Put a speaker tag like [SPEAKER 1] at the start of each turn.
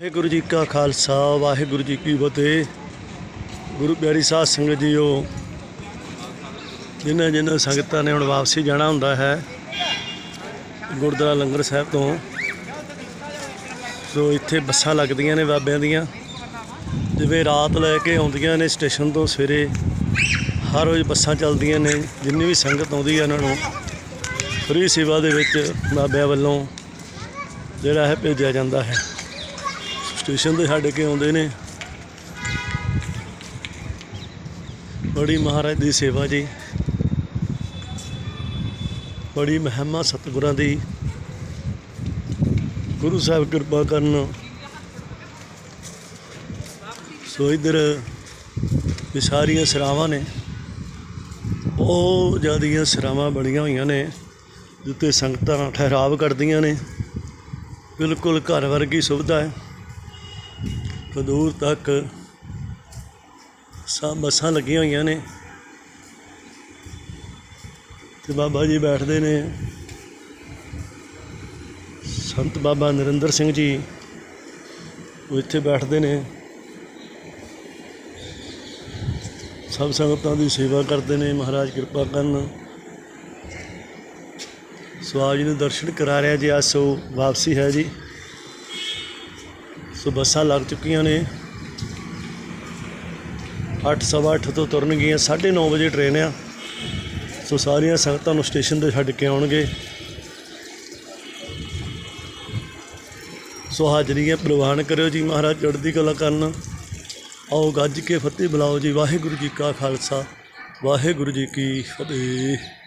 [SPEAKER 1] ਵਾਹਿਗੁਰੂ ਜੀ ਕਾ ਖਾਲਸਾ, ਵਾਹਿਗੁਰੂ ਜੀ ਕੀ ਫਤਿਹ। ਗੁਰੂ ਪਿਆਰੀ ਸਾਧ ਸੰਗਤ ਜੀਓ, ਜਿਨ੍ਹਾਂ ਜਿਨ੍ਹਾਂ ਸੰਗਤਾਂ ਨੇ ਹੁਣ ਵਾਪਸੀ ਜਾਣਾ ਹੁੰਦਾ ਹੈ, ਗੁਰਦੁਆਰਾ ਲੰਗਰ ਸਾਹਿਬ ਤੋਂ। ਸੋ ਇੱਥੇ ਬੱਸਾਂ ਲੱਗਦੀਆਂ ਨੇ ਬਾਬਿਆਂ ਦੀਆਂ। ਜਿਵੇਂ ਰਾਤ ਲੈ ਕੇ ਆਉਂਦੀਆਂ ਨੇ ਸਟੇਸ਼ਨ ਤੋਂ ਸਵੇਰੇ, ਹਰ ਰੋਜ਼ ਬੱਸਾਂ ਚੱਲਦੀਆਂ ਨੇ, ਜਿੰਨੀ ਵੀ ਸੰਗਤ ਆਉਂਦੀ ਹੈ ਉਹਨਾਂ ਨੂੰ, ਫ੍ਰੀ ਸੇਵਾ ਦੇ ਵਿੱਚ ਬਾਬਿਆਂ ਵੱਲੋਂ ਜਿਹੜਾ ਹੈ ਭੇਜਿਆ ਜਾਂਦਾ ਹੈ। ਸਟੇਸ਼ਨ ਤੇ ਛੱਡ ਕੇ ਆਉਂਦੇ ਨੇ। ਬੜੀ ਮਹਾਰਾਜ ਦੀ ਸੇਵਾ ਜੀ। ਬੜੀ ਮਹਿਮਾ ਸਤਿਗੁਰਾਂ ਦੀ। ਗੁਰੂ ਸਾਹਿਬ ਕਿਰਪਾ ਕਰਨ। ਸੋ ਇਧਰ ਵਿਸਾਰੀਆਂ ਸਰਾਵਾਂ ਨੇ। ਬਹੁਤ ਜ਼ਿਆਦੀਆਂ ਸਰਾਵਾਂ ਬਣੀਆਂ ਹੋਈਆਂ ਨੇ, ਜਿੱਥੇ ਸੰਗਤਾਂ ਠਹਿਰਾਵ ਕਰਦੀਆਂ ਨੇ। ਬਿਲਕੁਲ ਘਰ ਵਰਗੀ ਸੁਵਿਧਾ ਹੈ। ਦੂਰ ਤੱਕ ਸਭ ਬੱਸਾਂ ਲੱਗੀਆਂ ਹੋਈਆਂ ਨੇ। ਤੇ ਬਾਬਾ ਜੀ ਬੈਠਦੇ ਨੇ। ਸੰਤ ਬਾਬਾ ਨਰਿੰਦਰ ਸਿੰਘ ਜੀ ਉਹ ਇੱਥੇ ਬੈਠਦੇ ਨੇ। ਸਭ ਸੰਗਤਾਂ ਦੀ ਸੇਵਾ ਕਰਦੇ ਨੇ, ਮਹਾਰਾਜ ਕਿਰਪਾ ਕਰਨ। ਸੋ ਨੂੰ ਦਰਸ਼ਨ ਕਰਾ ਰਿਹਾ ਜੀ, ਅੱਜ ਸੋ ਵਾਪਸੀ ਹੈ ਜੀ। ਸੋ ਬੱਸਾਂ ਲੱਗ ਚੁੱਕੀਆਂ ਨੇ। ਅੱਠ, ਸਵਾ ਅੱਠ ਤੋਂ ਤੁਰਨਗੀਆਂ 9:30 ਵਜੇ ਟ੍ਰੇਨ ਆ। ਸੋ ਸਾਰੀਆਂ ਸੰਗਤਾਂ ਨੂੰ ਸਟੇਸ਼ਨ ਤੇ ਛੱਡ ਕੇ ਆਉਣਗੇ। ਸੋ ਹਾਜ਼ਰੀਆਂ ਪ੍ਰਵਾਨ ਕਰਿਓ ਜੀ ਮਹਾਰਾਜ, ਚੜ੍ਹਦੀ ਕਲਾ ਕਰਨ। ਆਓ ਗੱਜ ਕੇ ਫਤਿਹ ਬੁਲਾਓ ਜੀ, ਵਾਹਿਗੁਰੂ ਜੀ ਕਾ ਖਾਲਸਾ, ਵਾਹਿਗੁਰੂ ਜੀ ਕੀ ਫਤਿਹ।